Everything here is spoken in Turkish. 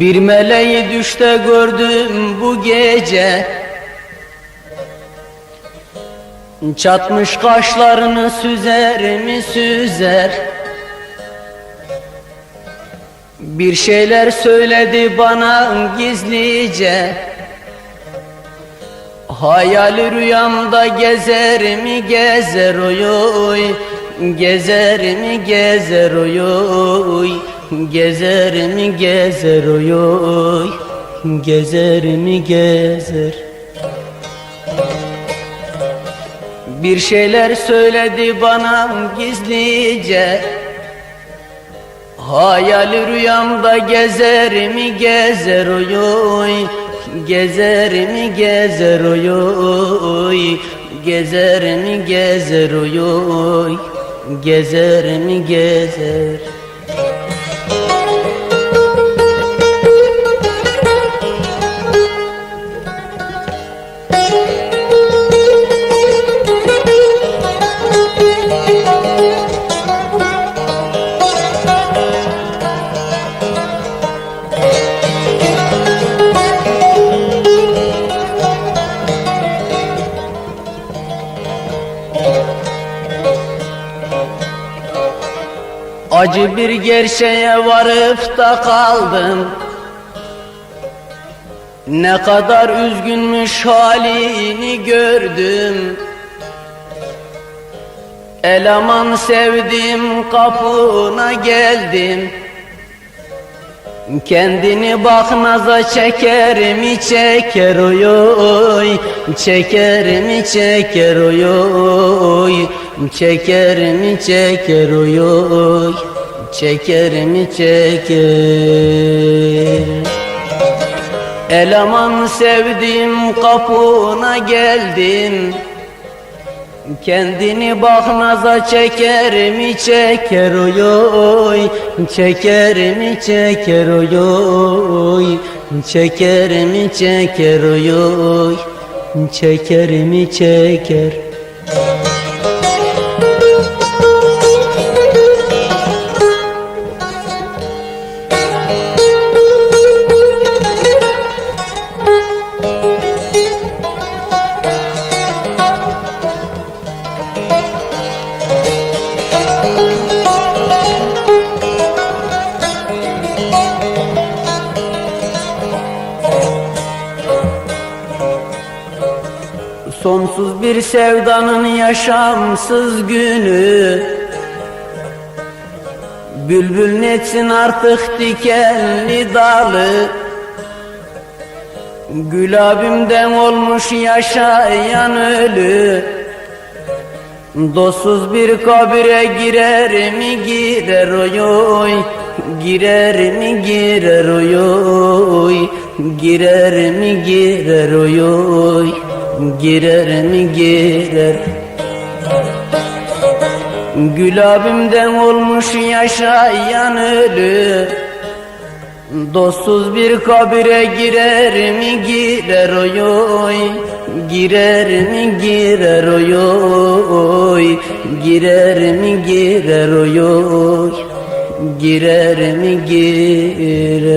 Bir meleği düşte gördüm bu gece. Çatmış kaşlarını süzer mi süzer? Bir şeyler söyledi bana gizlice. Hayali rüyamda gezer mi gezer oy oy Gezer mi gezer oy oy Gezer mi gezer oy oy. Gezer mi gezer. Bir şeyler söyledi bana gizlice. Hayali rüyamda gezer mi gezer oy oy. Gezer mi gezer oy oy. Gezer mi gezer oy oy. Gezer mi gezer Acı bir gerçeğe varıp da kaldım. Ne kadar üzgünmüş halini gördüm. Eleman sevdim kapına geldim. Kendini bak naza çeker mi çeker oy oy. Çeker mi çeker oy oy. Çeker mi çeker oy oy Çeker mi çeker Eleman sevdim kapına geldim. Kendini bak naza çeker mi çeker oy oy. Çeker mi çeker oy oy. Çeker mi çeker oy oy. Çeker mi çeker Sonsuz bir sevdanın yaşamsız günü. Bülbül netsin artık dikenli dalı. Gül abimden olmuş yaşayan ölü. Dostsuz bir kabire girer mi girer oy Girer mi girer oy oy. Girer mi girer oy Girer mi girer Gül abimden olmuş yaşayan ölü. Dostsuz bir kabire girer mi girer oy oy. Girer mi girer oy oy. Girer mi girer oy oy. Girer mi girer